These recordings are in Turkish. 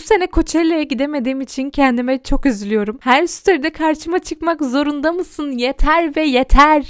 Bu sene Coachella'ya gidemediğim için kendime çok üzülüyorum. Her story'de karşıma çıkmak zorunda mısın? Yeter ve yeter.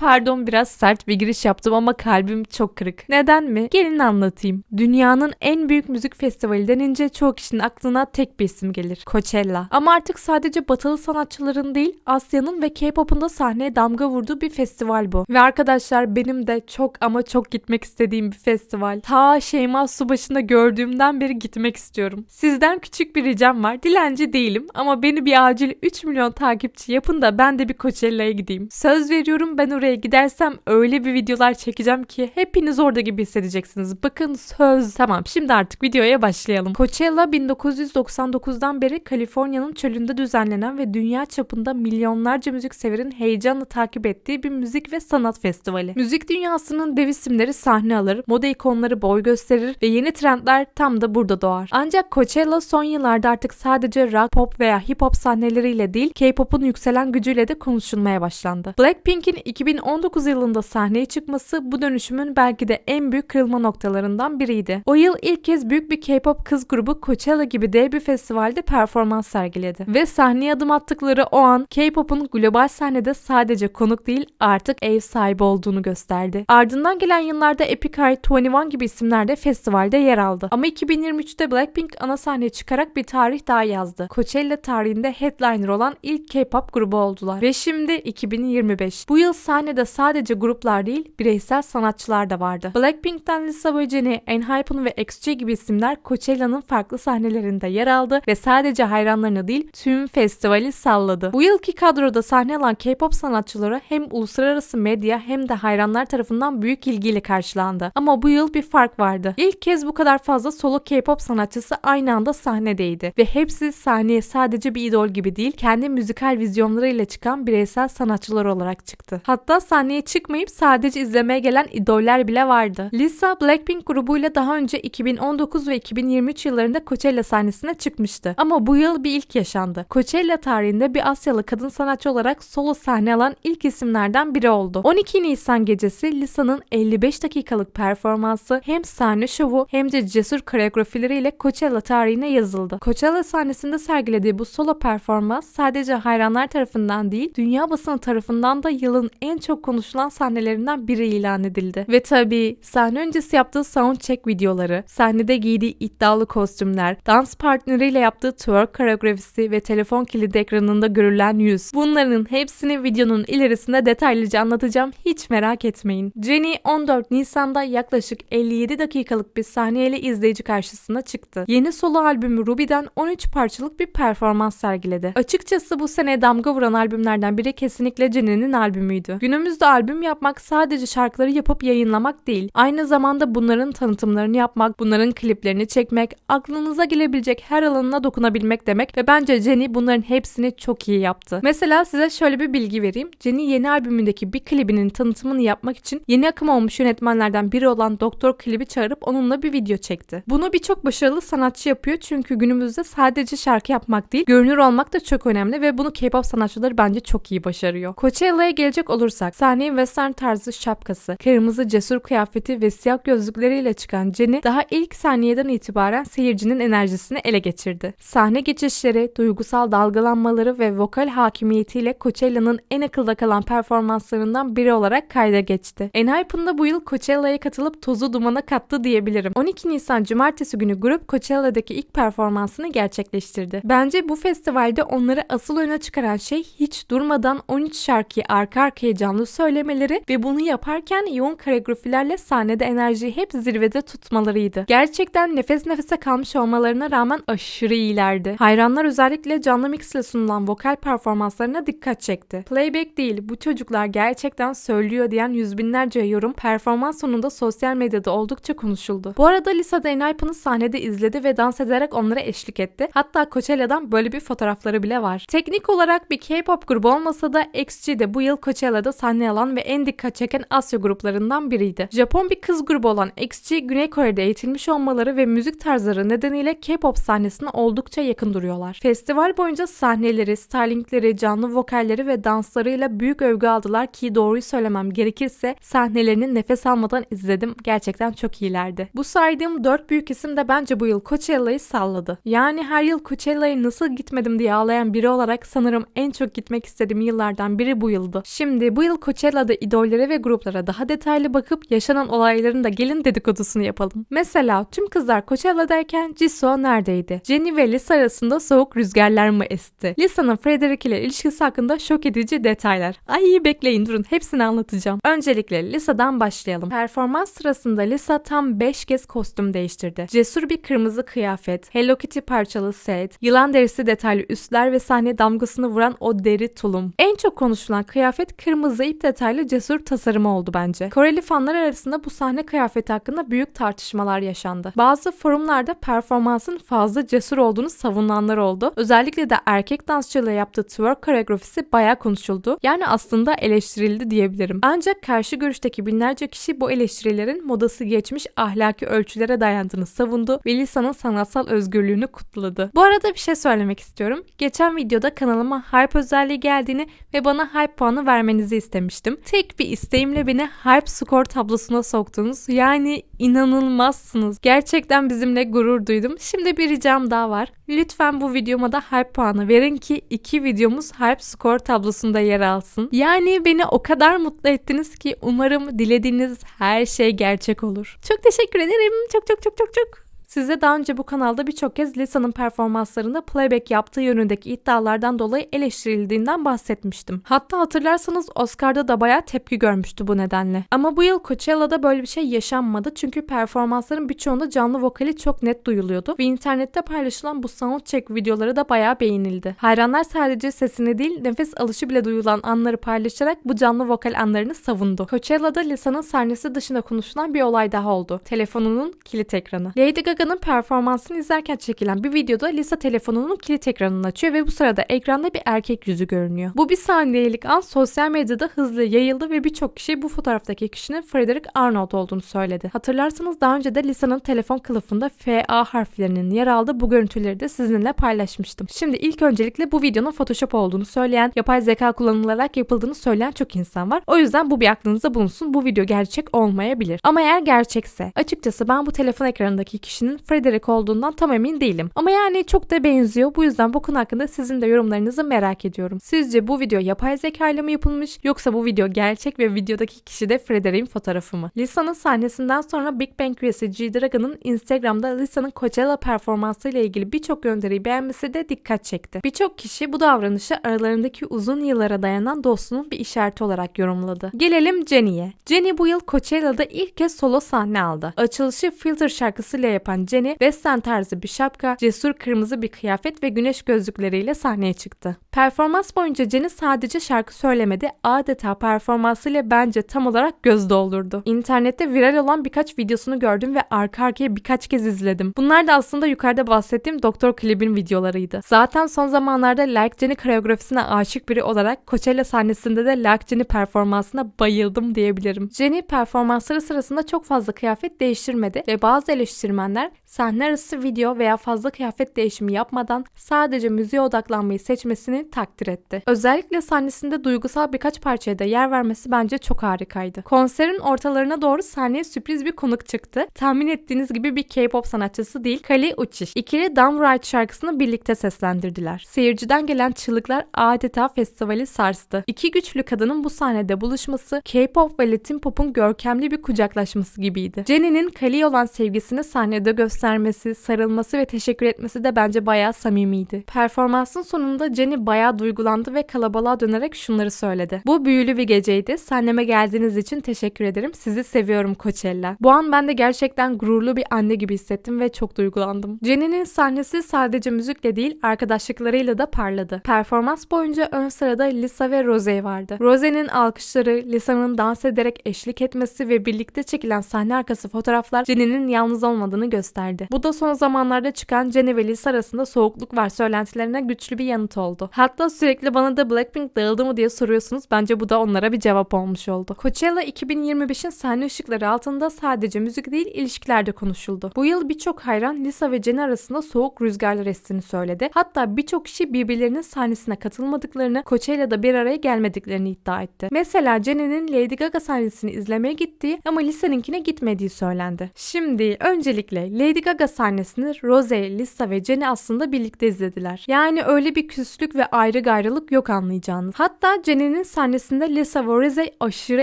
Pardon biraz sert bir giriş yaptım ama kalbim çok kırık. Neden mi? Gelin anlatayım. Dünyanın en büyük müzik festivali denince çoğu kişinin aklına tek bir isim gelir. Coachella. Ama artık sadece batılı sanatçıların değil Asya'nın ve K-pop'un da sahneye damga vurduğu bir festival bu. Ve arkadaşlar benim de çok ama çok gitmek istediğim bir festival. Ta Şeyma Subaşı'nda gördüğümden beri gitmek istiyorum. Sizden küçük bir ricam var. Dilenci değilim ama beni bir acil 3 milyon takipçi yapın da ben de bir Coachella'ya gideyim. Söz veriyorum ben oraya gidersem öyle bir videolar çekeceğim ki hepiniz orada gibi hissedeceksiniz. Bakın söz. Tamam şimdi artık videoya başlayalım. Coachella 1999'dan beri Kaliforniya'nın çölünde düzenlenen ve dünya çapında milyonlarca müzik severin heyecanla takip ettiği bir müzik ve sanat festivali. Müzik dünyasının dev isimleri sahne alır, moda ikonları boy gösterir ve yeni trendler tam da burada doğar. Ancak Coachella son yıllarda artık sadece rock, pop veya hip hop sahneleriyle değil K-pop'un yükselen gücüyle de konuşulmaya başlandı. Blackpink'in 2019 yılında sahneye çıkması bu dönüşümün belki de en büyük kırılma noktalarından biriydi. O yıl ilk kez büyük bir K-pop kız grubu Coachella gibi dev bir festivalde performans sergiledi. Ve sahneye adım attıkları o an K-pop'un global sahnede sadece konuk değil artık ev sahibi olduğunu gösterdi. Ardından gelen yıllarda Epic High, 21 gibi isimler de festivalde yer aldı. Ama 2023'te Blackpink ana sahneye çıkarak bir tarih daha yazdı. Coachella tarihinde headliner olan ilk K-pop grubu oldular. Ve şimdi 2025. Bu yıl sahnede sadece gruplar değil bireysel sanatçılar da vardı. Blackpink'ten Lisa ve Jennie, ENHYPEN ve XG gibi isimler Coachella'nın farklı sahnelerinde yer aldı ve sadece hayranlarını değil tüm festivali salladı. Bu yılki kadroda sahne alan K-pop sanatçıları hem uluslararası medya hem de hayranlar tarafından büyük ilgiyle karşılandı. Ama bu yıl bir fark vardı. İlk kez bu kadar fazla solo K-pop sanatçısı aynı anda sahnedeydi ve hepsi sahneye sadece bir idol gibi değil kendi müzikal vizyonlarıyla çıkan bireysel sanatçılar olarak çıktı. Hatta sahneye çıkmayıp sadece izlemeye gelen idoller bile vardı. Lisa Blackpink grubuyla daha önce 2019 ve 2023 yıllarında Coachella sahnesine çıkmıştı. Ama bu yıl bir ilk yaşandı. Coachella tarihinde bir Asyalı kadın sanatçı olarak solo sahne alan ilk isimlerden biri oldu. 12 Nisan gecesi Lisa'nın 55 dakikalık performansı hem sahne şovu hem de cesur koreografileriyle Coachella tarihine yazıldı. Coachella sahnesinde sergilediği bu solo performans sadece hayranlar tarafından değil, dünya basını tarafından da yılın en çok konuşulan sahnelerinden biri ilan edildi. Ve tabii sahne öncesi yaptığı soundcheck videoları, sahnede giydiği iddialı kostümler, dans partneriyle yaptığı twerk koreografisi ve telefon kilidi ekranında görülen yüz. Bunların hepsini videonun ilerisinde detaylıca anlatacağım hiç merak etmeyin. Jennie 14 Nisan'da yaklaşık 57 dakikalık bir sahneyle izleyici karşısına çıktı. Yeni solo albümü Ruby'den 13 parçalık bir performans sergiledi. Açıkçası bu sene damga vuran albümlerden biri kesinlikle Jennie'nin albümüydü. Günümüzde albüm yapmak sadece şarkıları yapıp yayınlamak değil. Aynı zamanda bunların tanıtımlarını yapmak, bunların kliplerini çekmek, aklınıza gelebilecek her alanına dokunabilmek demek ve bence Jennie bunların hepsini çok iyi yaptı. Mesela size şöyle bir bilgi vereyim. Jennie yeni albümündeki bir klibinin tanıtımını yapmak için yeni akım olmuş yönetmenlerden biri olan Doktor Klibi çağırıp onunla bir video çekti. Bunu birçok başarılı sanatçı yapıyor çünkü günümüzde sadece şarkı yapmak değil, görünür olmak da çok önemli ve bunu K-pop sanatçıları bence çok iyi başarıyor. Coachella'ya gelecek olursak sahneye western tarzı şapkası, kırmızı cesur kıyafeti ve siyah gözlükleriyle çıkan Jennie daha ilk saniyeden itibaren seyircinin enerjisini ele geçirdi. Sahne geçişleri, duygusal dalgalanmaları ve vokal hakimiyetiyle Coachella'nın en akılda kalan performanslarından biri olarak kayda geçti. Enhypen da bu yıl Coachella'ya katılıp tozu dumana kattı diyebilirim. 12 Nisan Cumartesi günü grup Coachella'daki ilk performansını gerçekleştirdi. Bence bu festivalde onları asıl öne çıkaran şey hiç durmadan 13 şarkıyı arka arkaya canlı söylemeleri ve bunu yaparken yoğun koreografilerle sahnede enerjiyi hep zirvede tutmalarıydı. Gerçekten nefes nefese kalmış olmalarına rağmen aşırı iyilerdi. Hayranlar özellikle canlı mix ile sunulan vokal performanslarına dikkat çekti. Playback değil bu çocuklar gerçekten söylüyor diyen yüz binlerce yorum performans sonunda sosyal medyada oldukça konuşuldu. Bu arada Lisa Enhypen'ı sahnede izledi ve dans ederek onlara eşlik etti. Hatta Coachella'dan böyle bir fotoğrafları bile var. Teknik olarak bir K-pop grubu olmasa da XG de bu yıl Coachella'da sahne alan ve en dikkat çeken Asya gruplarından biriydi. Japon bir kız grubu olan XG, Güney Kore'de eğitilmiş olmaları ve müzik tarzları nedeniyle K-pop sahnesine oldukça yakın duruyorlar. Festival boyunca sahneleri, stylingleri, canlı vokalleri ve danslarıyla büyük övgü aldılar ki doğruyu söylemem gerekirse sahnelerini nefes almadan izledim. Gerçekten çok iyilerdi. Bu saydığım dört büyük isim de bence bu yıl Coachella'yı salladı. Yani her yıl Coachella'ya nasıl gitmedim diye ağlayan biri olarak sanırım en çok gitmek istediğim yıllardan biri bu yıldı. Şimdi bu yıl Coachella'da idollere ve gruplara daha detaylı bakıp yaşanan olayların da gelin dedikodusunu yapalım. Mesela tüm kızlar Coachella'dayken Jisoo neredeydi? Jennie ve Lisa arasında soğuk rüzgarlar mı esti? Lisa'nın Frederick ile ilişkisi hakkında şok edici detaylar. Ay iyi bekleyin durun hepsini anlatacağım. Öncelikle Lisa'dan başlayalım. Performans sırasında Lisa tam 5 kez kostüm değiştirdi. Cesur bir kırmızı kıyafet, Hello Kitty parçalı set, yılan derisi detaylı üstler ve sahne damgasını vuran o deri tulum. En çok konuşulan kıyafet kırmızı ip detaylı cesur tasarımı oldu bence. Koreli fanlar arasında bu sahne kıyafeti hakkında büyük tartışmalar yaşandı. Bazı forumlarda performansın fazla cesur olduğunu savunanlar oldu. Özellikle de erkek dansçıyla yaptığı twerk koreografisi bayağı konuşuldu. Yani aslında eleştirildi diyebilirim. Ancak karşı görüşteki binlerce kişi bu eleştirilerin modası geçmiş ahlaki ölçülere dayandığını savundu ve Lisa'nın sanatsal özgürlüğünü kutladı. Bu arada bir şey söylemek istiyorum. Geçen videoda kanalıma hype özelliği geldiğini ve bana hype puanı vermenizi istemiştim. Tek bir isteğimle beni hype skor tablosuna soktunuz. Yani inanılmazsınız. Gerçekten bizimle gurur duydum. Şimdi bir ricam daha var. Lütfen bu videoma da hype puanı verin ki iki videomuz hype skor tablosunda yer alsın. Yani beni o kadar mutlu ettiniz ki umarım dilediğiniz her şey gerçek olur. Çok teşekkür ederim. Çok çok çok çok çok. Size daha önce bu kanalda birçok kez Lisa'nın performanslarında playback yaptığı yönündeki iddialardan dolayı eleştirildiğinden bahsetmiştim. Hatta hatırlarsanız Oscar'da da bayağı tepki görmüştü bu nedenle. Ama bu yıl Coachella'da böyle bir şey yaşanmadı çünkü performansların birçoğunda canlı vokali çok net duyuluyordu ve internette paylaşılan bu soundcheck videoları da bayağı beğenildi. Hayranlar sadece sesini değil nefes alışı bile duyulan anları paylaşarak bu canlı vokal anlarını savundu. Coachella'da Lisa'nın sahnesi dışında konuşulan bir olay daha oldu. Telefonunun kilit ekranı. Lady Gaga'nın performansını izlerken çekilen bir videoda Lisa telefonunun kilit ekranını açıyor ve bu sırada ekranda bir erkek yüzü görünüyor. Bu bir saniyelik an sosyal medyada hızlı yayıldı ve birçok kişi bu fotoğraftaki kişinin Frederick Arnold olduğunu söyledi. Hatırlarsanız daha önce de Lisa'nın telefon kılıfında FA harflerinin yer aldığı bu görüntüleri de sizinle paylaşmıştım. Şimdi ilk öncelikle bu videonun Photoshop olduğunu söyleyen, yapay zeka kullanılarak yapıldığını söyleyen çok insan var. O yüzden bu bir aklınızda bulunsun. Bu video gerçek olmayabilir. Ama eğer gerçekse açıkçası ben bu telefon ekranındaki kişinin Frederick olduğundan tam emin değilim. Ama yani çok da benziyor. Bu yüzden bu konu hakkında sizin de yorumlarınızı merak ediyorum. Sizce bu video yapay zeka ile mi yapılmış yoksa bu video gerçek ve videodaki kişi de Frederick'in fotoğrafı mı? Lisa'nın sahnesinden sonra Big Bang üyesi G-Dragon'ın Instagram'da Lisa'nın Coachella performansı ile ilgili birçok gönderiyi beğenmesi de dikkat çekti. Birçok kişi bu davranışı aralarındaki uzun yıllara dayanan dostluğunun bir işareti olarak yorumladı. Gelelim Jennie'ye. Jennie bu yıl Coachella'da ilk kez solo sahne aldı. Açılışı Filter şarkısıyla yapan Jennie, western tarzı bir şapka, cesur kırmızı bir kıyafet ve güneş gözlükleriyle sahneye çıktı. Performans boyunca Jennie sadece şarkı söylemedi, adeta performansıyla bence tam olarak göz doldurdu. İnternette viral olan birkaç videosunu gördüm ve arka arkaya birkaç kez izledim. Bunlar da aslında yukarıda bahsettiğim Doktor Klib'in videolarıydı. Zaten son zamanlarda Like Jennie koreografisine aşık biri olarak Coachella sahnesinde de Like Jennie performansına bayıldım diyebilirim. Jennie performansları sırasında çok fazla kıyafet değiştirmedi ve bazı eleştirmenler sahne arası video veya fazla kıyafet değişimi yapmadan sadece müziğe odaklanmayı seçmesini takdir etti. Özellikle sahnesinde duygusal birkaç parçaya da yer vermesi bence çok harikaydı. Konserin ortalarına doğru sahneye sürpriz bir konuk çıktı. Tahmin ettiğiniz gibi bir K-pop sanatçısı değil, Kali Uchish. İkili Dumb Ride şarkısını birlikte seslendirdiler. Seyirciden gelen çığlıklar adeta festivali sarstı. İki güçlü kadının bu sahnede buluşması K-pop ve Latin pop'un görkemli bir kucaklaşması gibiydi. Jennie'nin Kali'ye olan sevgisini sahnede göstermesi, sarılması ve teşekkür etmesi de bence bayağı samimiydi. Performansın sonunda Jennie bayağı duygulandı ve kalabalığa dönerek şunları söyledi. Bu büyülü bir geceydi. Sahneme geldiğiniz için teşekkür ederim. Sizi seviyorum Coachella. Bu an ben de gerçekten gururlu bir anne gibi hissettim ve çok duygulandım. Jennie'nin sahnesi sadece müzikle değil arkadaşlıklarıyla da parladı. Performans boyunca ön sırada Lisa ve Rose vardı. Rose'nin alkışları, Lisa'nın dans ederek eşlik etmesi ve birlikte çekilen sahne arkası fotoğraflar Jennie'nin yalnız olmadığını gösteriyor gösterdi. Bu da son zamanlarda çıkan Jennie ve Lisa arasında soğukluk var söylentilerine güçlü bir yanıt oldu. Hatta sürekli bana da Blackpink dağıldı mı diye soruyorsunuz. Bence bu da onlara bir cevap olmuş oldu. Coachella 2025'in sahne ışıkları altında sadece müzik değil ilişkiler de konuşuldu. Bu yıl birçok hayran Lisa ve Jennie arasında soğuk rüzgarlar estiğini söyledi. Hatta birçok kişi birbirlerinin sahnesine katılmadıklarını, Coachella'da bir araya gelmediklerini iddia etti. Mesela Jennie'nin Lady Gaga sahnesini izlemeye gittiği ama Lisa'ninkine gitmediği söylendi. Şimdi öncelikle Lady Gaga sahnesini Rose, Lisa ve Jennie aslında birlikte izlediler. Yani öyle bir küslük ve ayrı gayrılık yok anlayacağınız. Hatta Jennie'nin sahnesinde Lisa ve Rose aşırı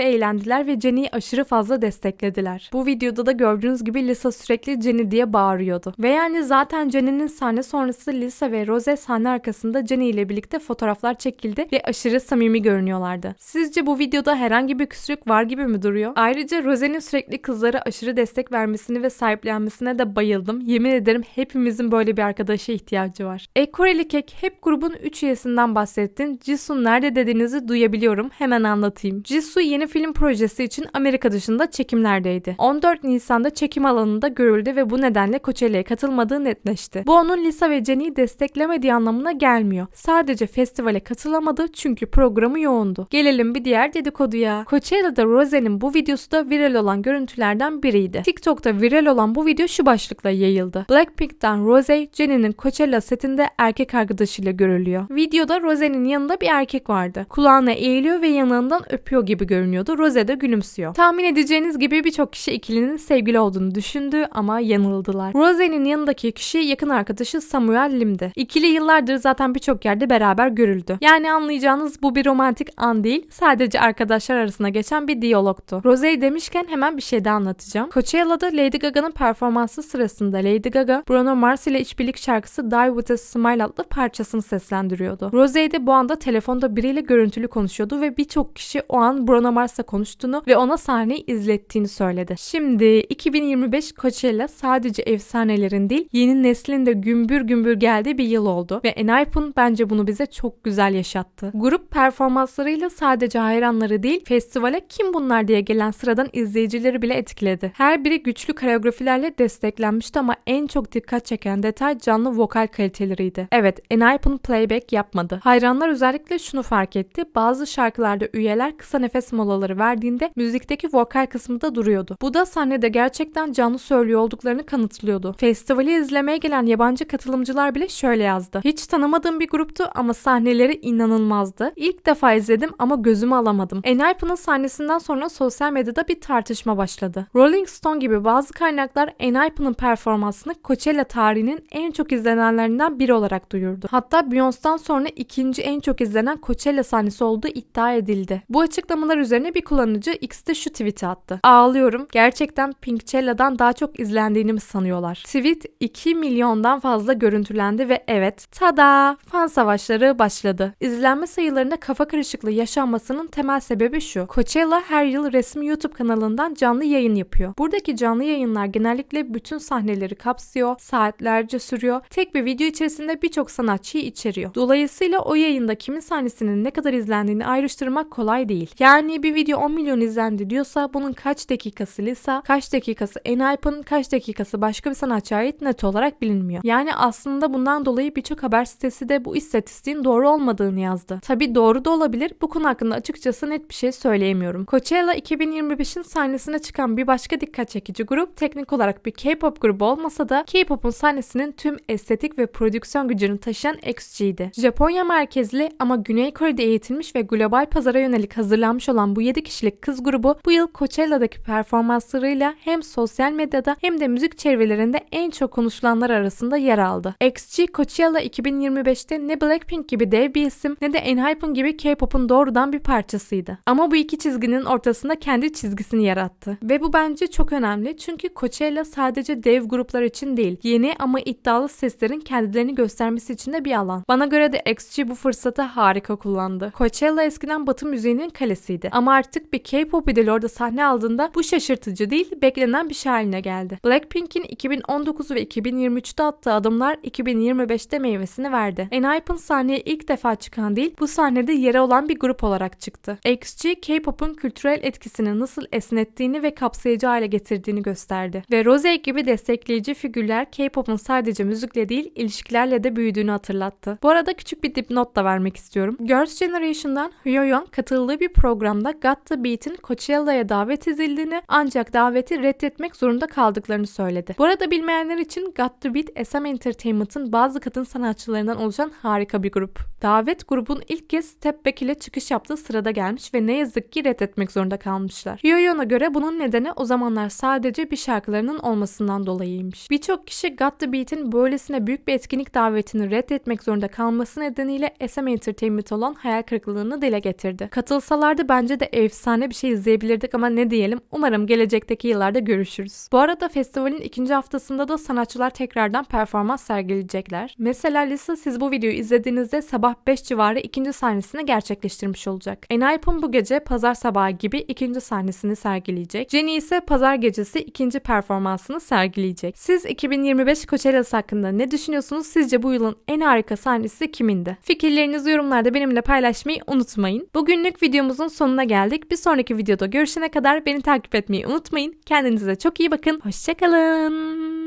eğlendiler ve Jennie'yi aşırı fazla desteklediler. Bu videoda da gördüğünüz gibi Lisa sürekli Jennie diye bağırıyordu. Ve yani zaten Jennie'nin sahne sonrası Lisa ve Rose sahne arkasında Jennie ile birlikte fotoğraflar çekildi ve aşırı samimi görünüyorlardı. Sizce bu videoda herhangi bir küslük var gibi mi duruyor? Ayrıca Rose'nin sürekli kızlara aşırı destek vermesini ve sahiplenmesine de bayıldım. Yemin ederim hepimizin böyle bir arkadaşa ihtiyacı var. E Koreli Kek hep grubun 3 üyesinden bahsettin. Jisoo nerede dediğinizi duyabiliyorum. Hemen anlatayım. Jisoo yeni film projesi için Amerika dışında çekimlerdeydi. 14 Nisan'da çekim alanında görüldü ve bu nedenle Coachella'ya katılmadığı netleşti. Bu onun Lisa ve Jennie'yi desteklemediği anlamına gelmiyor. Sadece festivale katılamadı çünkü programı yoğundu. Gelelim bir diğer dedikoduya. Coachella'da Rose'nin bu videosu da viral olan görüntülerden biriydi. TikTok'ta viral olan bu video şu başlıkla yayıldı. Blackpink'ten Rose, Jennie'nin Coachella setinde erkek arkadaşıyla görülüyor. Videoda Rose'nin yanında bir erkek vardı. Kulağına eğiliyor ve yanağından öpüyor gibi görünüyordu. Rose de gülümsüyor. Tahmin edeceğiniz gibi birçok kişi ikilinin sevgili olduğunu düşündü ama yanıldılar. Rose'nin yanındaki kişi yakın arkadaşı Samuel Lim'di. İkili yıllardır zaten birçok yerde beraber görüldü. Yani anlayacağınız bu bir romantik an değil, sadece arkadaşlar arasında geçen bir diyalogtu. Rose'yi demişken hemen bir şey daha anlatacağım. Coachella'da Lady Gaga'nın performansı sırasında Lady Gaga, Bruno Mars ile işbirlik şarkısı Die With A Smile adlı parçasını seslendiriyordu. Rose de bu anda telefonda biriyle görüntülü konuşuyordu ve birçok kişi o an Bruno Mars'la konuştuğunu ve ona sahneyi izlettiğini söyledi. Şimdi 2025 Coachella sadece efsanelerin değil yeni neslin de gümbür gümbür geldiği bir yıl oldu ve Enhypen bence bunu bize çok güzel yaşattı. Grup performanslarıyla sadece hayranları değil festivale kim bunlar diye gelen sıradan izleyicileri bile etkiledi. Her biri güçlü koreografilerle desteklenmişti ama en çok dikkat çeken detay canlı vokal kaliteleriydi. Evet Enhypen playback yapmadı. Hayranlar özellikle şunu fark etti. Bazı şarkılarda üyeler kısa nefes molaları verdiğinde müzikteki vokal kısmı da duruyordu. Bu da sahnede gerçekten canlı söylüyor olduklarını kanıtlıyordu. Festivali izlemeye gelen yabancı katılımcılar bile şöyle yazdı. Hiç tanımadığım bir gruptu ama sahneleri inanılmazdı. İlk defa izledim ama gözümü alamadım. Enhypen'ın sahnesinden sonra sosyal medyada bir tartışma başladı. Rolling Stone gibi bazı kaynaklar Enhypen'ın performansını Coachella tarihinin en çok izlenenlerinden biri olarak duyurdu. Hatta Beyoncé'dan sonra ikinci en çok izlenen Coachella sahnesi olduğu iddia edildi. Bu açıklamalar üzerine bir kullanıcı X'te şu tweet'i attı. Ağlıyorum. Gerçekten Pinkcella'dan daha çok izlendiğini mi sanıyorlar? Tweet 2 milyondan fazla görüntülendi ve evet tada fan savaşları başladı. İzlenme sayılarında kafa karışıklığı yaşanmasının temel sebebi şu. Coachella her yıl resmi YouTube kanalından canlı yayın yapıyor. Buradaki canlı yayınlar genellikle bütün sahneleri kapsıyor, saatlerce sürüyor. Tek bir video içerisinde birçok sanatçıyı içeriyor. Dolayısıyla o yayında kimin sahnesinin ne kadar izlendiğini ayrıştırmak kolay değil. Yani bir video 10 milyon izlendi diyorsa bunun kaç dakikası Lisa, kaç dakikası Enhypen, kaç dakikası başka bir sanatçıya ait net olarak bilinmiyor. Yani aslında bundan dolayı birçok haber sitesi de bu istatistiğin doğru olmadığını yazdı. Tabi doğru da olabilir. Bu konu hakkında açıkçası net bir şey söyleyemiyorum. Coachella 2025'in sahnesine çıkan bir başka dikkat çekici grup teknik olarak bir K-pop grubu olmasa da K-pop'un sahnesinin tüm estetik ve prodüksiyon gücünü taşıyan XG'di. Japonya merkezli ama Güney Kore'de eğitilmiş ve global pazara yönelik hazırlanmış olan bu 7 kişilik kız grubu bu yıl Coachella'daki performanslarıyla hem sosyal medyada hem de müzik çevrelerinde en çok konuşulanlar arasında yer aldı. XG Coachella 2025'te ne Blackpink gibi dev bir isim ne de Enhypen gibi K-pop'un doğrudan bir parçasıydı. Ama bu iki çizginin ortasında kendi çizgisini yarattı. Ve bu bence çok önemli çünkü Coachella sadece dev gruplar için değil, yeni ama iddialı seslerin kendilerini göstermesi için de bir alan. Bana göre de XG bu fırsatı harika kullandı. Coachella eskiden Batı müziğinin kalesiydi ama artık bir K-pop idol orada sahne aldığında bu şaşırtıcı değil, beklenen bir şey haline geldi. Blackpink'in 2019 ve 2023'te attığı adımlar 2025'te meyvesini verdi. Enhypen sahneye ilk defa çıkan değil, bu sahnede yeri olan bir grup olarak çıktı. XG, K-pop'un kültürel etkisini nasıl esnettiğini ve kapsayıcı hale getirdiğini gösterdi. Ve Rose gibi gibi destekleyici figürler K-pop'un sadece müzikle değil ilişkilerle de büyüdüğünü hatırlattı. Bu arada küçük bir dipnot da vermek istiyorum. Girls' Generation'dan Hyoyeon katıldığı bir programda Got The Beat'in Coachella'ya davet edildiğini ancak daveti reddetmek zorunda kaldıklarını söyledi. Bu arada bilmeyenler için Got The Beat SM Entertainment'ın bazı kadın sanatçılarından oluşan harika bir grup. Davet grubun ilk kez Step Back ile çıkış yaptığı sırada gelmiş ve ne yazık ki reddetmek zorunda kalmışlar. Hyoyeon'a göre bunun nedeni o zamanlar sadece bir şarkılarının olmasından dolayıymış. Birçok kişi Got The Beat'in böylesine büyük bir etkinlik davetini reddetmek zorunda kalması nedeniyle SM Entertainment olan hayal kırıklığını dile getirdi. Katılsalardı bence de efsane bir şey izleyebilirdik ama ne diyelim umarım gelecekteki yıllarda görüşürüz. Bu arada festivalin ikinci haftasında da sanatçılar tekrardan performans sergileyecekler. Mesela Lisa siz bu videoyu izlediğinizde sabah 5 civarı ikinci sahnesini gerçekleştirmiş olacak. Enhypen bu gece pazar sabahı gibi ikinci sahnesini sergileyecek. Jenny ise pazar gecesi ikinci performansını sergileyecek. Siz 2025 Coachella'sı hakkında ne düşünüyorsunuz? Sizce bu yılın en harika sahnesi kimindi? Fikirlerinizi yorumlarda benimle paylaşmayı unutmayın. Bugünlük videomuzun sonuna geldik. Bir sonraki videoda görüşene kadar beni takip etmeyi unutmayın. Kendinize çok iyi bakın. Hoşçakalın.